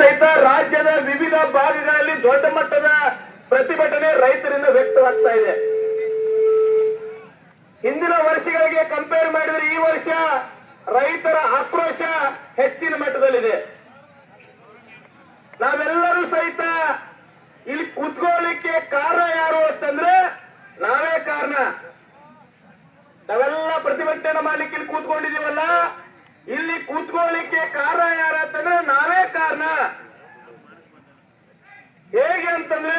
ಸಹಿತ ರಾಜ್ಯದ ವಿವಿಧ ಭಾಗಗಳಲ್ಲಿ ದೊಡ್ಡ ಮಟ್ಟದ ಪ್ರತಿಭಟನೆ ರೈತರಿಂದ ವ್ಯಕ್ತವಾಗ್ತಾ ಇದೆ. ಹಿಂದಿನ ವರ್ಷಗಳಿಗೆ ಕಂಪೇರ್ ಮಾಡಿದ್ರೆ ಈ ವರ್ಷ ರೈತರ ಆಕ್ರೋಶ ಹೆಚ್ಚಿನ ಮಟ್ಟದಲ್ಲಿದೆ. ನಾವೆಲ್ಲರೂ ಸಹಿತ ಇಲ್ಲಿ ಕುತ್ಕೊಳ್ಳಿಕ್ಕೆ ಕಾರಣ ಯಾರು ಅಂತಂದ್ರೆ ನಾವೇ ಕಾರಣ. ನಾವೆಲ್ಲ ಪ್ರತಿಭಟನೆ ಮಾಡ್ಲಿಕ್ಕೆ ಇಲ್ಲಿ ಕೂತ್ಕೊಂಡಿದೀವಲ್ಲ ಕೂತ್ಕೊಳ್ಳಿಕ್ಕೆ ಕಾರಣ ಯಾರು ಅಂತಂದ್ರೆ ನಾವೇ ಕಾರಣ. ಹೇಗೆ ಅಂತಂದ್ರೆ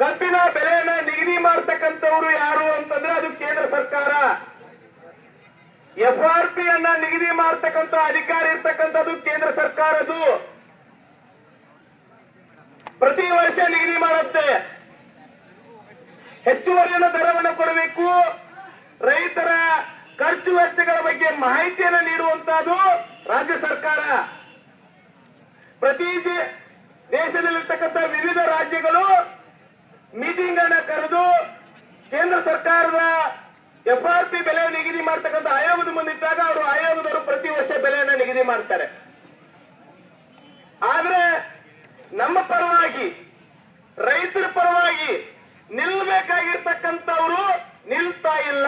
ಕಬ್ಬಿನ ಬೆಲೆಯನ್ನ ನಿಗದಿ ಮಾಡ್ತಕ್ಕಂಥವ್ರು ಯಾರು ಅಂತಂದ್ರೆ ಅದು ಕೇಂದ್ರ ಸರ್ಕಾರ. ಎಫ್ ಆರ್ ಪಿ ಅನ್ನ ನಿಗದಿ ಮಾಡ್ತಕ್ಕಂಥ ಅಧಿಕಾರ ಇರ್ತಕ್ಕಂಥದ್ದು ಕೇಂದ್ರ ಸರ್ಕಾರದು ಪ್ರತಿ ವರ್ಷ ನಿಗದಿ ಮಾಡುತ್ತೆ. ಹೆಚ್ಚುವರಿಯನ್ನು ದರವನ್ನು ಕೊಡಬೇಕು. ರೈತರ ಖರ್ಚು ವೆಚ್ಚಗಳ ಬಗ್ಗೆ ಮಾಹಿತಿಯನ್ನು ನೀಡುವಂತಹದ್ದು ರಾಜ್ಯ ಸರ್ಕಾರ. ಪ್ರತಿ ದೇಶದಲ್ಲಿರ್ತಕ್ಕಂಥ ವಿವಿಧ ರಾಜ್ಯಗಳು ಮೀಟಿಂಗ್ ಅನ್ನ ಕರೆದು ಕೇಂದ್ರ ಸರ್ಕಾರದ ಎಫ್ ಆರ್ ಪಿ ಬೆಲೆ ನಿಗದಿ ಮಾಡ್ತಕ್ಕಂಥ ಆಯೋಗದ ಮುಂದಿಟ್ಟಾಗ ಅವರು ಆಯೋಗದವರು ಪ್ರತಿ ವರ್ಷ ಬೆಲೆಯನ್ನ ನಿಗದಿ ಮಾಡ್ತಾರೆ. ಆದ್ರೆ ನಮ್ಮ ಪರವಾಗಿ, ರೈತರ ಪರವಾಗಿ ನಿಲ್ಬೇಕಾಗಿರ್ತಕ್ಕಂಥವ್ರು ನಿಲ್ತಾ ಇಲ್ಲ.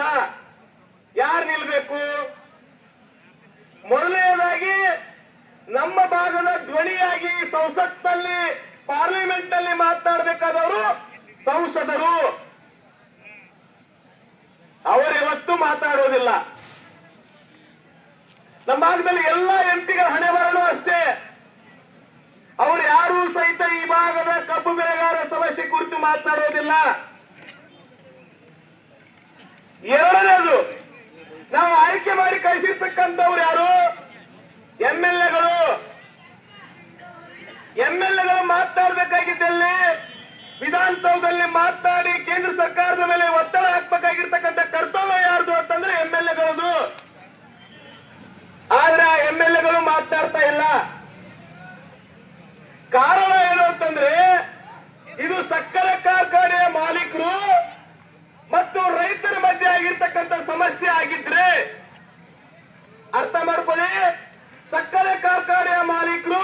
ಯಾರು ನಿಲ್ಬೇಕು? ಮೊದಲನೇದಾಗಿ ನಮ್ಮ ಭಾಗದ ಧ್ವನಿಯಾಗಿ ಸಂಸತ್ನಲ್ಲಿ ಪಾರ್ಲಿಮೆಂಟ್ನಲ್ಲಿ ಮಾತನಾಡಬೇಕಾದವರು ಸಂಸದರು. ಅವರು ಯಾವತ್ತೂ ಮಾತಾಡೋದಿಲ್ಲ. ನಮ್ಮ ಭಾಗದಲ್ಲಿ ಎಲ್ಲ ಎಂಪಿಗಳ ಹಣೆ ಬರಲು ಅಷ್ಟೇ. ಅವರು ಯಾರು ಸಹಿತ ಈ ಭಾಗದ ಕಬ್ಬು ಬೆಳೆಗಾರ ಸಮಸ್ಯೆ ಕುರಿತು ಮಾತನಾಡೋದಿಲ್ಲ ಎರಡನೇದು ಮಾಡಿ ಕಳಿಸಿರ್ತಕ್ಕಂಥವ್ರು ಯಾರು? ಎಂ ಎಲ್ ಎಗಳು. ಎಂ ಎಲ್ ಎಗಳು ವಿಧಾನಸೌಧದಲ್ಲಿ ಮಾತಾಡಿ ಕೇಂದ್ರ ಸರ್ಕಾರದ ಮೇಲೆ ಒತ್ತಡ ಹಾಕ್ಬೇಕಾಗಿರ್ತಕ್ಕಂಥ ಕರ್ತವ್ಯ ಯಾರ್ದು ಅಂತಂದ್ರೆ ಎಂ ಎಲ್ ಎಗಳದು. ಆದ್ರೆ ಎಂ ಎಲ್ ಎಗಳು ಮಾತನಾಡ್ತಾ ಇಲ್ಲ. ಕಾರಣ ಏನು ಅಂತಂದ್ರೆ, ಇದು ಸಕ್ಕರೆ ಕಾರ್ಖಾನೆಯ ಮಾಲೀಕರು ಮತ್ತು ರೈತರ ಮಧ್ಯೆ ಆಗಿರ್ತಕ್ಕಂಥ ಸಮಸ್ಯೆ ಆಗಿದ್ರೆ ಅರ್ಥ ಮಾಡ್ಕೊಳ್ಳಿ. ಸಕ್ಕರೆ ಕಾರ್ಖಾನೆಯ ಮಾಲೀಕರು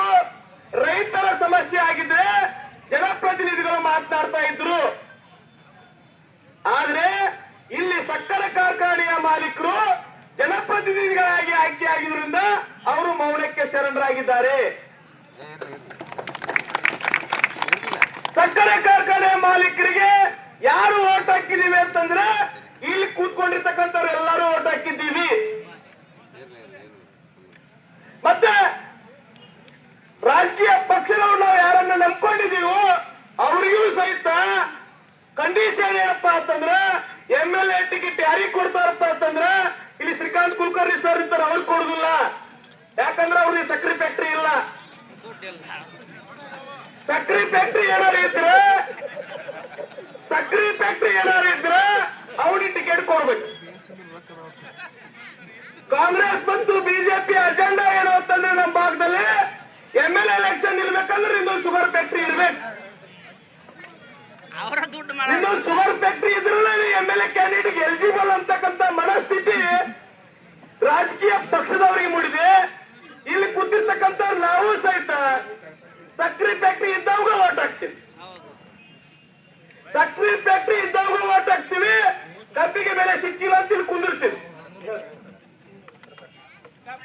ರೈತರ ಸಮಸ್ಯೆ ಆಗಿದ್ರೆ ಜನಪ್ರತಿನಿಧಿಗಳು ಮಾತನಾಡ್ತಾ ಇದ್ರು. ಆದ್ರೆ ಇಲ್ಲಿ ಸಕ್ಕರೆ ಕಾರ್ಖಾನೆಯ ಮಾಲೀಕರು ಜನಪ್ರತಿನಿಧಿಗಳಾಗಿ ಆಯ್ಕೆ ಆಗಿದ್ರಿಂದ ಅವರು ಮೌನಕ್ಕೆ ಶರಣರಾಗಿದ್ದಾರೆ. ಸಕ್ಕರೆ ಕಾರ್ಖಾನೆ ಮಾಲೀಕರಿಗೆ ಯಾರು ಓಟ್ ಹಾಕಿದೀವಿ ಅಂತಂದ್ರೆ ಇಲ್ಲಿ ಕೂತ್ಕೊಂಡಿರ್ತಕ್ಕಂಥವ್ರು ಎಲ್ಲರೂ ಓಟ್ ಹಾಕಿದ್ದೀವಿ. ಮತ್ತೆ ರಾಜಕೀಯ ಪಕ್ಷದವ್ರು ನಾವು ಯಾರನ್ನ ನಂಬ್ಕೊಂಡಿದೀವೋ ಅವರಿಗೂ ಸಹಿತ ಕಂಡೀಷನ್ ಏನಪ್ಪ ಅಂತಂದ್ರೆ ಎಂ ಎಲ್ ಎ ಟಿಕೆಟ್ ಯಾರಿಗೆ ಕೊಡ್ತಾರಪ್ಪ ಅಂತಂದ್ರೆ ಇಲ್ಲಿ ಶ್ರೀಕಾಂತ್ ಕುಲಕರ್ಣಿ ಸರ್ ಇರ್ತಾರೆ ಅವ್ರಿಗೆ ಕೊಡುದಿಲ್ಲ. ಯಾಕಂದ್ರೆ ಅವ್ರಿಗೆ ಸಕ್ರಿ ಫ್ಯಾಕ್ಟ್ರಿ ಇಲ್ಲ. ಸಕ್ರಿ ಫ್ಯಾಕ್ಟ್ರಿ ಏನಾರು ಇದ್ರೆ, ಸಕ್ರಿ ಫ್ಯಾಕ್ಟ್ರಿ ಏನಾರು ಇದ್ರೆ ಅವ್ರಿಗೆ ಟಿಕೆಟ್ ಕೊಡ್ಬೇಕು. ಕಾಂಗ್ರೆಸ್ ಮತ್ತು ಬಿಜೆಪಿ ಅಜೆಂಡಾ ಏನು ಅಂತಂದ್ರೆ ನಮ್ಮ ಭಾಗದಲ್ಲಿ ಎಂ ಎಲ್ ಎಲೆಕ್ಷನ್ ಇರ್ಬೇಕಂದ್ರೆ ಇನ್ನೊಂದು ಶುಗರ್ ಫ್ಯಾಕ್ಟ್ರಿ ಇರ್ಬೇಕು. ಇನ್ನೊಂದು ಶುಗರ್ ಫ್ಯಾಕ್ಟ್ರಿ ಇದ್ರಲ್ಲೇ M L A candidate eligible ಅಂತಕ್ಕಂತ ಮನಸ್ಥಿತಿ ರಾಜಕೀಯ ಪಕ್ಷದವರಿಗೆ ಮೂಡಿದೆ. ಇಲ್ಲಿ ಕೂತಿರ್ತಕ್ಕಂತ ನಾವು ಸಹಿತ ಸಕ್ರಿ ಫ್ಯಾಕ್ಟ್ರಿ ಇದ್ದವಾಗ ಓಟ್ ಹಾಕ್ತೀವಿ. ಸಕ್ರಿ ಫ್ಯಾಕ್ಟ್ರಿ ಇದ್ದವಾಗ ಓಟ್ ಹಾಕ್ತೀವಿ. ಕಬ್ಬಿಗೆ ಬೆಲೆ ಸಿಕ್ಕಿಲ್ಲ ಅಂತ ಇಲ್ಲಿ ಕುಂದಿರ್ತೀವಿ.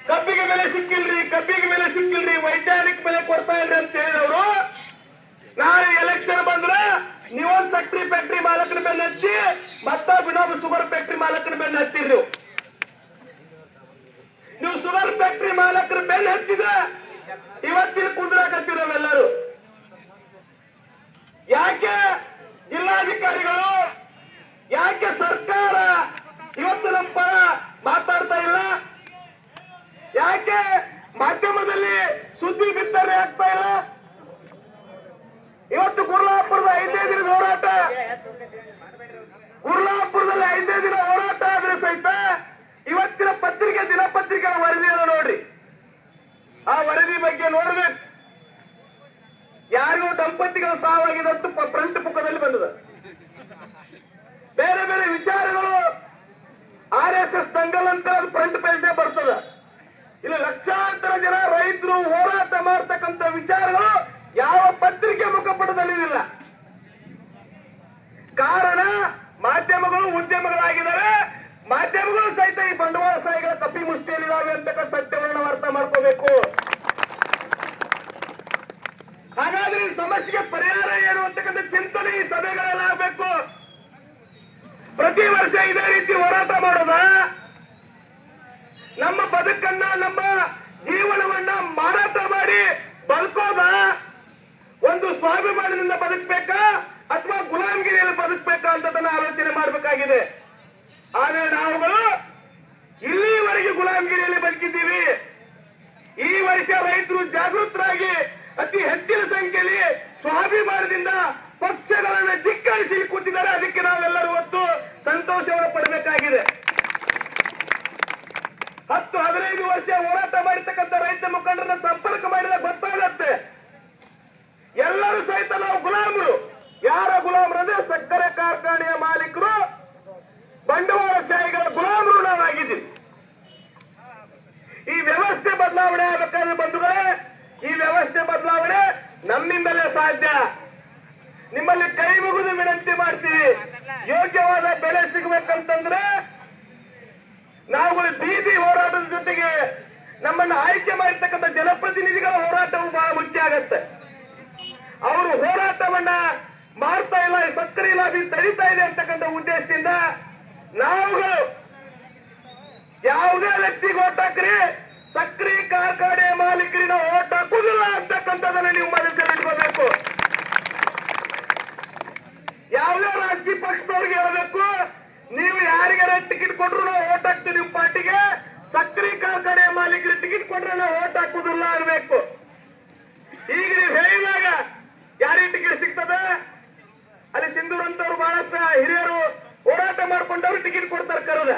ಕಬ್ಬಿಗೆ ಬೆಲೆ ಸಿಕ್ಕಿಲ್ರಿ, ಕಬ್ಬಿಗೆ ಬೆಲೆ ಸಿಕ್ಕಿಲ್ರಿ, ವೈಜ್ಞಾನಿಕ ಬೆಲೆ ಕೊಡ್ತಾ ಇಲ್ರಿ ಅಂತ ಹೇಳಿದವರು, ನಾಳೆ ಎಲೆಕ್ಷನ್ ಬಂದ್ರೆ ನೀವೊಂದ್ ಸಕ್ರಿ ಫ್ಯಾಕ್ಟ್ರಿ ಮಾಲಕನ ಬೆನ್ನ ಹತ್ತಿ ಮತ್ತ ಇನ್ನೊಬ್ಬ ಶುಗರ್ ಫ್ಯಾಕ್ಟ್ರಿ ಮಾಲಕನ ಹತ್ತಿರಿ ನೀವು. ನೀವು ಶುಗರ್ ಫ್ಯಾಕ್ಟ್ರಿ ಮಾಲಕರ ಬೆನ್ನ ಹತ್ತಿದ ಇವತ್ತಿನ ಕುಂದ್ರಾಕತ್ತೀವಿ ನಾವೆಲ್ಲರೂ. ಯಾಕೆ ಜಿಲ್ಲಾಧಿಕಾರಿಗಳು, ಯಾಕೆ ಸರ್ಕಾರ ಇವತ್ತು ನಮ್ಮ ಪರ ಮಾತಾಡ್ತಾ ಇಲ್ಲ ಯಾಕೆ ಮಾಧ್ಯಮದಲ್ಲಿ ಸುದ್ದಿ ಬಿತ್ತನೆ ಆಗ್ತಾ ಇಲ್ಲ. ಇವತ್ತು ಕುರ್ಲಾಪುರದ ಐದೇ ದಿನದ ಹೋರಾಟ. ಕುರ್ಲಾಪುರದಲ್ಲಿ ಐದೇ ದಿನ ಹೋರಾಟ ಆದ್ರೆ ಸಹಿತ ಇವತ್ತಿನ ಪತ್ರಿಕೆ ದಿನಪತ್ರಿಕೆ ವರದಿಯನ್ನು ನೋಡ್ರಿ. ಆ ವರದಿ ಬಗ್ಗೆ ನೋಡ್ಬೇಕು. ಯಾರಿಗೂ ದಂಪತಿಗಳ ಸಾವಾಗಿದ್ದು ಫ್ರಂಟ್ ಪುಕ್ಕದಲ್ಲಿ ಬಂದದ. ಬೇರೆ ಬೇರೆ ವಿಚಾರಗಳು ಆರ್ ಎಸ್ ಎಸ್ ದಂಗಲ್ ಅಂತ ಅದು ಫ್ರಂಟ್ ಪೇಜ್ ಬರ್ತದ. ಇಲ್ಲಿ ಲಕ್ಷಾಂತರ ಜನ ರೈತರು ಹೋರಾಟ ಮಾಡ್ತಕ್ಕಂತ ವಿಚಾರಗಳು ಯಾವ ಪತ್ರಿಕೆ ಮುಖಪಟದಲ್ಲಿ ಇಲ್ಲ ಕಾರಣ ಮಾಧ್ಯಮಗಳು ಉದ್ಯಮಗಳಾಗಿದ್ದಾವೆ ಮಾಧ್ಯಮಗಳು ಸಹಿತ ಈ ಬಂಡವಾಳ ಸಾಯಿಗಳ ಕಪ್ಪಿ ಮುಷ್ಟಿಯಲ್ಲಿದ್ದಾವೆ ಅಂತಕ್ಕ ಸತ್ಯವನ್ನು ಅರ್ಥ ಮಾಡ್ಕೋಬೇಕು. ಹಾಗಾದ್ರೆ ಈ ಸಮಸ್ಯೆಗೆ ಪರಿಹಾರ ಏನು ಅಂತಕ್ಕಂಥ ಚಿಂತನೆ ಈ ಸಭೆಗಳಲ್ಲಿ ಆಗ್ಬೇಕು. ಪ್ರತಿ ವರ್ಷ ಇದೇ ರೀತಿ ಹೋರಾಟ ಮಾಡೋದ? ನಮ್ಮ ಬದುಕನ್ನ ನಮ್ಮ ಜೀವನವನ್ನ ಮಾರಾಟ ಮಾಡಿ ಬದುಕೋದ ಒಂದು ಸ್ವಾಭಿಮಾನದಿಂದ ಬದುಕಬೇಕಾ ಅಥವಾ ಗುಲಾಮಗಿರಿಯಲ್ಲಿ ಬದುಕಬೇಕಾ ಅಂತದನ್ನ ಆಲೋಚನೆ ಮಾಡಬೇಕಾಗಿದೆ. ಆದರೆ ನಾವುಗಳು ಇಲ್ಲಿವರೆಗೆ ಗುಲಾಮಗಿರಿಯಲ್ಲಿ ಬದುಕಿದ್ದೀವಿ. ಈ ವರ್ಷ ರೈತರು ಜಾಗೃತರಾಗಿ ಅತಿ ಹೆಚ್ಚಿನ ಸಂಖ್ಯೆಯಲ್ಲಿ ಸ್ವಾಭಿಮಾನದಿಂದ ಪಕ್ಷಗಳನ್ನ ಧಿಕ್ಕರಿಸಿ ಕೂತಿದ್ದಾರೆ. ಅದಕ್ಕೆ ನಾವೆಲ್ಲರೂ ಒತ್ತು ಸಂತೋಷವನ್ನು ಪಡಬೇಕಾಗಿದೆ. ಹತ್ತು ಹದಿನೈದು ವರ್ಷ ಹೋರಾಟ ಮಾಡಿರ್ತಕ್ಕಂಥ ರೈತ ಮುಖಂಡರನ್ನ ಸಂಪರ್ಕ ಮಾಡಿದ ಗೊತ್ತಾಗತ್ತೆ. ಎಲ್ಲರೂ ಸಹಿತ ನಾವು ಗುಲಾಮರು. ಯಾರ ಗುಲಾಮರು ಅಂದ್ರೆ ಸಕ್ಕರೆ ಕಾರ್ಖಾನೆಯ ಮಾಲೀಕರು ಬಂಡವಾಳಶಾಹಿಗಳ ಗುಲಾಮರು ನಾವಾಗಿದ್ದೀವಿ ಈ ವ್ಯವಸ್ಥೆ ಬದಲಾವಣೆ ಆಗಬೇಕಾದ್ರೆ ಬಂಧುಗಳೇ, ಈ ವ್ಯವಸ್ಥೆ ಬದಲಾವಣೆ ನಮ್ಮಿಂದಲೇ ಸಾಧ್ಯ. ನಿಮ್ಮಲ್ಲಿ ಕೈ ಮುಗಿದು ವಿನಂತಿ ಮಾಡ್ತೀವಿ. ಯೋಗ್ಯವಾದ ಬೆಲೆ ಸಿಗಬೇಕಂತಂದ್ರೆ ನಾವುಗಳು ಬೀದಿ ಹೋರಾಟದ ಜೊತೆಗೆ ನಮ್ಮನ್ನು ಆಯ್ಕೆ ಮಾಡಿರ್ತಕ್ಕಂಥ ಜನಪ್ರತಿನಿಧಿಗಳ ಹೋರಾಟವು ಬಹಳ ಮುಖ್ಯ ಆಗತ್ತೆ. ಅವರು ಹೋರಾಟವನ್ನ ಮಾಡ್ತಾ ಇಲ್ಲ ಸಕ್ಕರೆ ಲಾಭಿ ತಡಿತಾ ಇದೆ ಅಂತಕ್ಕಂಥ ಉದ್ದೇಶದಿಂದ ನಾವುಗಳು ಯಾವುದೇ ವ್ಯಕ್ತಿಗೆ ಓಟ್ ಹಾಕ್ರಿ ಸಕ್ರಿ ಕಾರ್ಖಾನೆ ಮಾಲೀಕರಿನ ಓಟ್ ಹಾಕುದಿಲ್ಲ ಅಂತಕ್ಕಂಥದನ್ನ ನೀವು ಮನಸ್ಸಲ್ಲಿ ಇಟ್ಕೋಬೇಕು. ಯಾವುದೇ ರಾಜಕೀಯ ಪಕ್ಷದವ್ರಿಗೆ ಹೇಳಬೇಕು, ನೀವು ಯಾರಿಗಾರ ಟಿಕೆಟ್ ಕೊಟ್ರು ನಾವು ಓಟ್ ಮಾಲೀಕರಿಗೆ ಟಿಕೆಟ್ ಕೊಟ್ರೆ ನಾವು ಓಟ್ ಹಾಕುದಿಲ್ಲ ಅನ್ಬೇಕು ಈಗ ನೀವು ಹೇಳಿದಾಗ ಯಾರಿಗೆ ಟಿಕೆಟ್ ಸಿಗ್ತದೆ? ಅಲ್ಲಿ ಸಿಂಧೂರ್ ಅಂತವ್ರು ಬಹಳಷ್ಟು ಹಿರಿಯರು ಹೋರಾಟ ಮಾಡ್ಕೊಂಡವ್ರು ಟಿಕೆಟ್ ಕೊಡ್ತಾರೆ ಕರದ.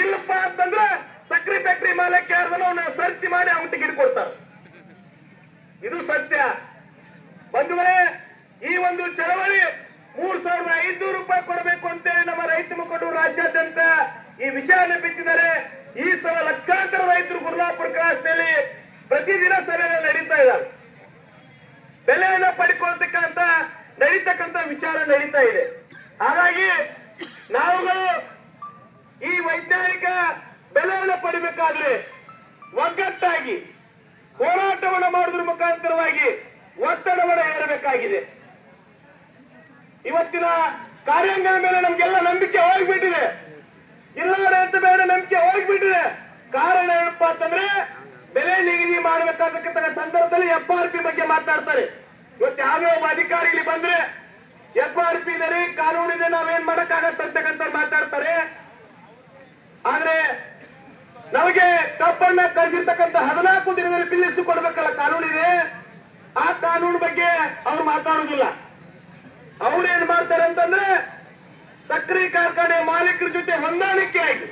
ಇಲ್ಲಪ್ಪ ಅಂತಂದ್ರೆ ಸಕ್ರಿ ಫ್ಯಾಕ್ಟ್ರಿ ಮಾಲಕ್ ಯಾರ್ದನ ಅವ್ನ ಸರ್ಚ್ ಮಾಡಿ ಅವ್ನು ಟಿಕೆಟ್ ಕೊಡ್ತಾರ. ಇದು ಸತ್ಯ. ಬಂಧುಗಳೇ, ಈ ಒಂದು ಚಳವಳಿ ಮೂರ್ ಸಾವಿರದ ಐದ್ನೂರು ರೂಪಾಯಿ ಕೊಡಬೇಕು ಅಂತೇಳಿ ನಮ್ಮ ರೈತ ಮುಖಂಡರು ರಾಜ್ಯಾದ್ಯಂತ ಈ ವಿಷಯವನ್ನು ಬಿತ್ತಿದ್ದಾರೆ ಈ ಸಲ ಲಕ್ಷಾಂತರ ರೈತರು ಗುರುಲಾಪುರ ಕ್ರಾಸ್ನಲ್ಲಿ ಪ್ರತಿದಿನ ಸಭೆಗಳು ನಡೀತಾ ಇದ್ದಾರೆ ಬೆಲೆಯನ್ನು ಪಡ್ಕೊಳ್ತಕ್ಕಂತ ನಡೀತಕ್ಕಂತ ವಿಚಾರ ನಡೀತಾ ಇದೆ. ಹಾಗಾಗಿ ನಾವುಗಳು ಈ ವೈಜ್ಞಾನಿಕ ಬೆಲೆಯನ್ನು ಪಡಿಬೇಕಾದ್ರೆ ಒಗ್ಗಟ್ಟಾಗಿ ಹೋರಾಟವನ್ನು ಮಾಡುವುದರ ಮುಖಾಂತರವಾಗಿ ಒತ್ತಡವನ್ನು ಹೇರಬೇಕಾಗಿದೆ. ಇವತ್ತಿನ ಕಾರ್ಯಾಂಗದ ಮೇಲೆ ನಮ್ಗೆಲ್ಲ ನಂಬಿಕೆ ಹೋಗ್ಬಿಟ್ಟಿದೆ. ಜಿಲ್ಲಾಡಳಿತ ಬೇಡ, ನಂಬಿಕೆ ಹೋಗ್ಬಿಟ್ಟಿದೆ. ಕಾರಣ ಏನಪ್ಪಾ ಅಂತಂದ್ರೆ, ಬೆಲೆ ನಿಗದಿ ಮಾಡಬೇಕಾದ ಸಂದರ್ಭದಲ್ಲಿ ಎಫ್ ಆರ್ ಪಿ ಬಗ್ಗೆ ಮಾತಾಡ್ತಾರೆ. ಇವತ್ತು ಯಾವುದೇ ಒಬ್ಬ ಅಧಿಕಾರಿ ಇಲ್ಲಿ ಬಂದ್ರೆ ಎಫ್ ಆರ್ ಪಿ ಇದೆ ಕಾನೂನು ಕಾನೂನಿದೆ, ನಾವೇನ್ ಮಾಡಕ್ಕಾಗತ್ತಂತ ಮಾತಾಡ್ತಾರೆ. ಆದ್ರೆ, ನಮಗೆ ತಪ್ಪನ್ನ ಕಳಿಸಿರ್ತಕ್ಕಂಥ ಹದಿನಾಲ್ಕು ದಿನದಲ್ಲಿ ಬಿಲ್ಲಿಸು ಕೊಡ್ಬೇಕಲ್ಲ ಕಾನೂನಿದೆ. ಆ ಕಾನೂನು ಬಗ್ಗೆ ಅವ್ರು ಮಾತಾಡುದಿಲ್ಲ. ಅವ್ರು ಏನ್ ಮಾಡ್ತಾರೆ ಅಂತಂದ್ರೆ ಸಕ್ರೆ ಕಾರ್ಖಾನೆ ಮಾಲೀಕರ ಜೊತೆ ಹೊಂದಾಣಿಕೆ ಆಗಿ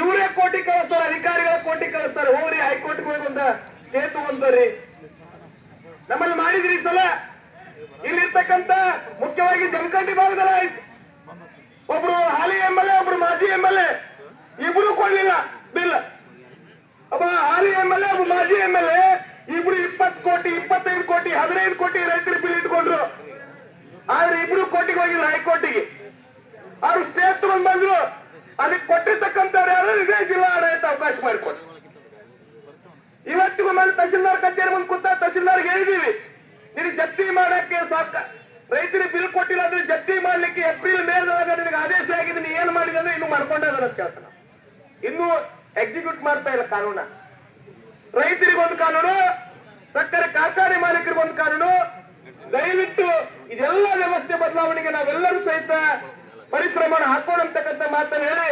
ಇವರೇ ಕೋಟಿ ಕಳಿಸ್ತಾರೆ, ಅಧಿಕಾರಿಗಳ ಕೋಟಿ ಕಳಿಸ್ತಾರೆ. ಹೋಗ್ರಿ ಹೈಕೋರ್ಟ್ ಹೋಗಿ ಒಂದ ಸ್ಟೇ ತಗೊಂಡ್ಬರ್ರಿ ನಮ್ಮಲ್ಲಿ ಮಾಡಿದ್ರಿ ಈ ಸಲ? ಇಲ್ಲಿರ್ತಕ್ಕಂತ ಮುಖ್ಯವಾಗಿ ಜಮಖಂಡಿ ಭಾಗದಲ್ಲ ಆಯ್ತು. ಒಬ್ರು ಹಾಲಿ ಎಂ ಎಲ್ ಎ ಒಬ್ರು ಮಾಜಿ ಎಂ ಎಲ್ ಎ ಇಬ್ರು ಕೊಡ್ಲಿಲ್ಲ ಬಿಲ್ ಒಬ್ಬ ಹಾಲಿ ಎಂ ಎಲ್ ಎ ಒಬ್ಬ ಮಾಜಿ ಎಂ ಎಲ್ ಎ ಇಬ್ರು ಇಪ್ಪತ್ತು ಕೋಟಿ, ಇಪ್ಪತ್ತೈದು ಕೋಟಿ, ಹದಿನೈದು ಕೋಟಿ ರೈತರು ಬಿಲ್ ಇಟ್ಕೊಂಡ್ರು. ಆದ್ರೆ ಇಬ್ರು ಕೋಟಿಗೆ ಹೋಗಿದ್ರು ಹೈಕೋರ್ಟಿಗೆ. ಅವ್ರು ಸ್ಟೇಟ್ ತಗೊಂಡ್ ಬಂದ್ರು ಅದಕ್ಕೆ ಕೊಟ್ಟಿರ್ತಕ್ಕಂಥವ್ರು ಯಾರು? ಇದೇ ಜಿಲ್ಲಾ ಆಡಳಿತ ಅವಕಾಶ ಮಾಡಿಕೊಡ್ತು ಇವತ್ತಿಗೂ ಮೇಲೆ ತಹಶೀಲ್ದಾರ್ ಕಚೇರಿ ಮುಂದೆ ಕೂತ ತಹಶೀಲ್ದಾರ್ ಹೇಳಿದೀವಿ, ನಿನಗೆ ಜಪ್ತಿ ಮಾಡಕ್ಕೆ ಸಾಕ, ರೈತರಿಗೆ ಬಿಲ್ ಕೊಟ್ಟಿಲ್ಲ ಅಂದ್ರೆ ಜಪ್ತಿ ಮಾಡ್ಲಿಕ್ಕೆ ಏಪ್ರಿಲ್ ಮೇಲ್ದೊಳಗೆ ನಿನಗೆ ಆದೇಶ ಆಗಿದೆ, ನೀ ಏನ್ ಮಾಡಿದೆ ಅಂದ್ರೆ ಇನ್ನು ಮಾಡ್ಕೊಂಡೆ ಅಂತ ಕೇಳ್ತಾನ. ಇನ್ನು ಎಕ್ಸಿಕ್ಯೂಟ್ ಮಾಡ್ತಾ ಇಲ್ಲ ಕಾನೂನ. ರೈತರಿಗೊಂದು ಕಾನೂನು, ಸಕ್ಕರೆ ಕಾರ್ಖಾನೆ ಮಾಲೀಕರಿಗೊಂದು ಕಾನೂನು. ದಯವಿಟ್ಟು ಇದೆಲ್ಲ ವ್ಯವಸ್ಥೆ ಬದಲಾವಣೆಗೆ ನಾವೆಲ್ಲರೂ ಸಹಿತ ಪರಿಶ್ರಮ ಹಾಕೋಣ ಅಂತಕ್ಕಂಥ ಮಾತನ್ನು ಹೇಳಿ,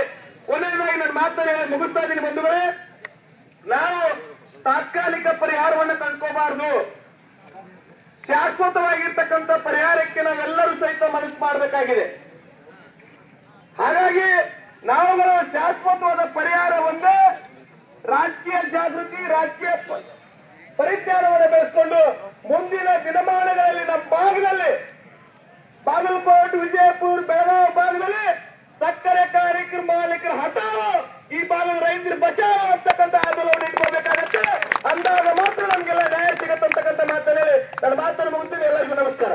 ಕೊನೆಯದಾಗಿ ನನ್ನ ಮಾತನ್ನು ಹೇಳಿ ಮುಗಿಸ್ತಾ ಇದ್ದೀನಿ ಬಂಧುಗಳೇ. ನಾವು ತಾತ್ಕಾಲಿಕ ಪರಿಹಾರವನ್ನು ಕಂಡ್ಕೋಬಾರ್ದು ಶಾಶ್ವತವಾಗಿರ್ತಕ್ಕಂಥ ಪರಿಹಾರಕ್ಕೆ ನಾವೆಲ್ಲರೂ ಸಹಿತ ಮನಸ್ಸು ಮಾಡಬೇಕಾಗಿದೆ. ಹಾಗಾಗಿ ನಾವುಗಳ ಶಾಶ್ವತವಾದ ಪರಿಹಾರ ಒಂದು ರಾಜಕೀಯ ಜಾಗೃತಿ, ರಾಜಕೀಯ ಪರಿಜ್ಞಾನವನ್ನು ಬೆಳೆಸ್ಕೊಂಡು ಮುಂದಿನ ದಿನಮಾನಗಳಲ್ಲಿ ನಮ್ಮ ಭಾಗದಲ್ಲಿ ಬಾಗಲಕೋಟ್, ವಿಜಯಪುರ, ಬೆಳಗಾವಿ ಭಾಗದಲ್ಲಿ ಸಕ್ಕರೆ ಕಾರ್ಯಕ್ರಮ ಮಾಲೀಕರ ಹಠಾವು ಈ ಭಾಗದ ರೈತರ ಬಚಾವ್ ಅಂತಕ್ಕಂಥ ಆಂದೋಲನ ಇಟ್ಕೋಬೇಕಾಗತ್ತೆ ಅಂದಾಗ ಮಾತ್ರ ನಮ್ಗೆಲ್ಲ ನ್ಯಾಯ ಸಿಗತ್ತಂತಕ್ಕಂತ ಮಾತನಾಡಿ ನನ್ನ ಮಾತನ್ನು ಮುಗಿಸ್ತೀನಿ. ಎಲ್ಲರಿಗೂ ನಮಸ್ಕಾರ.